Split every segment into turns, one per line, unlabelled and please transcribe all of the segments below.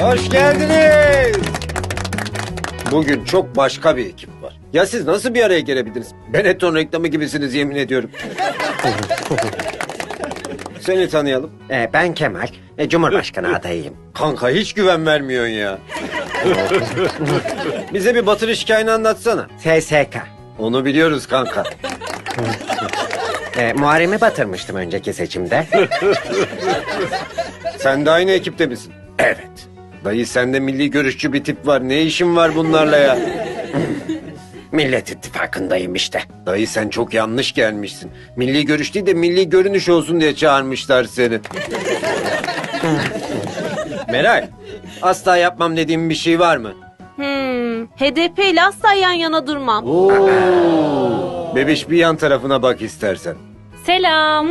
Hoş geldiniz. Bugün çok başka bir ekip var. Ya siz nasıl bir araya gelebildiniz? Benetton reklamı gibisiniz yemin ediyorum. Seni tanıyalım.
Ee, ben Kemal, e, Cumhurbaşkanı adayıyım.
Kanka hiç güven vermiyorsun ya. Bize bir batırış hikayeni anlatsana.
SSK.
Onu biliyoruz kanka.
Ee, Muharrem'i batırmıştım önceki seçimde.
Sen de aynı ekipte misin? Evet. Dayı sende milli görüşçü bir tip var. Ne işin var bunlarla ya?
Millet İttifakı'ndayım işte.
Dayı sen çok yanlış gelmişsin. Milli görüş değil de milli görünüş olsun diye çağırmışlar seni. Meral, asla yapmam dediğim bir şey var mı?
Hmm, HDP ile asla yan yana durmam.
Bebiş bir yan tarafına bak istersen.
Selam.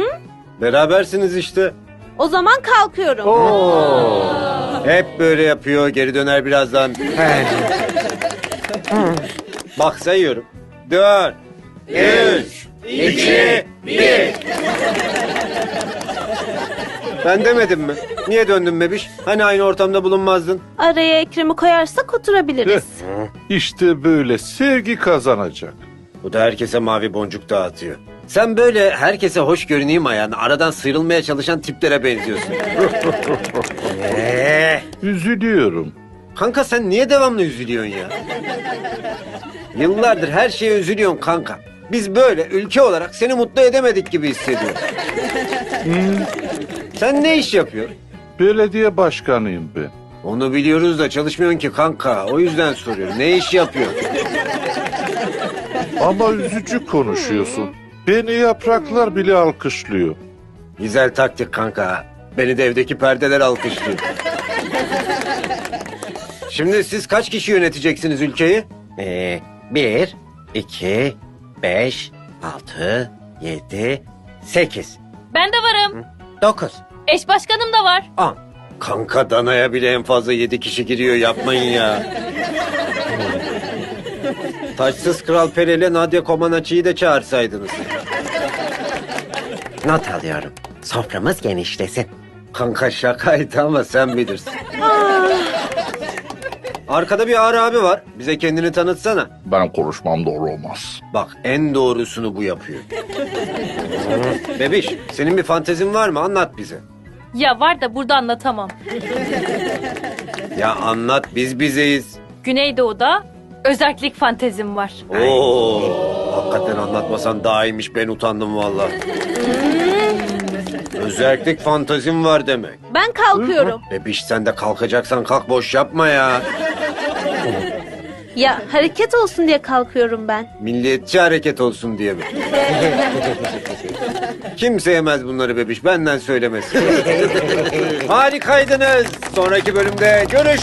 Berabersiniz işte.
O zaman kalkıyorum.
Hep böyle yapıyor, geri döner birazdan. Bak sayıyorum. Dört, üç, iki, bir. Ben demedim mi? Niye döndün bebiş? Hani aynı ortamda bulunmazdın?
Araya Ekrem'i koyarsak oturabiliriz.
İşte böyle sevgi kazanacak.
Bu da herkese mavi boncuk dağıtıyor. Sen böyle herkese hoş görüneyim ayağına aradan sıyrılmaya çalışan tiplere benziyorsun. Ee,
Üzülüyorum.
kanka sen niye devamlı üzülüyorsun ya? Yıllardır her şeye üzülüyorsun kanka. Biz böyle ülke olarak seni mutlu edemedik gibi hissediyorum. Sen ne iş yapıyorsun?
Belediye başkanıyım ben.
Onu biliyoruz da çalışmıyorsun ki kanka. O yüzden soruyorum. Ne iş yapıyorsun?
Ama üzücü konuşuyorsun. Beni yapraklar bile alkışlıyor.
Güzel taktik kanka. Beni de evdeki perdeler alkışlıyor. Şimdi siz kaç kişi yöneteceksiniz ülkeyi?
Ee, bir, iki, beş, altı, yedi, sekiz,
Ben de varım.
dokuz,
Eş başkanım da var.
on.
Kanka danaya bile en fazla yedi kişi giriyor yapmayın ya. Taçsız Kral Pere ile Nadia Comaneci'yi de çağırsaydınız.
Not alıyorum. Soframız genişlesin.
Kanka şakaydı ama sen bilirsin. Arkada bir ağır abi var. Bize kendini tanıtsana.
Ben konuşmam doğru olmaz.
Bak en doğrusunu bu yapıyor. Bebiş senin bir fantezin var mı? Anlat bize.
Ya var da burada anlatamam.
Ya anlat biz bizeyiz.
Güneydoğu'da özellik fantezim var.
Oo, hakikaten anlatmasan daha iyiymiş ben utandım valla. Özellik fantazim var demek.
Ben kalkıyorum.
Bebiş sen de kalkacaksan kalk boş yapma ya.
Ya hareket olsun diye kalkıyorum ben.
Milliyetçi hareket olsun diye mi? Kimse yemez bunları bebiş benden söylemesin. Harikaydınız. Sonraki bölümde görüş.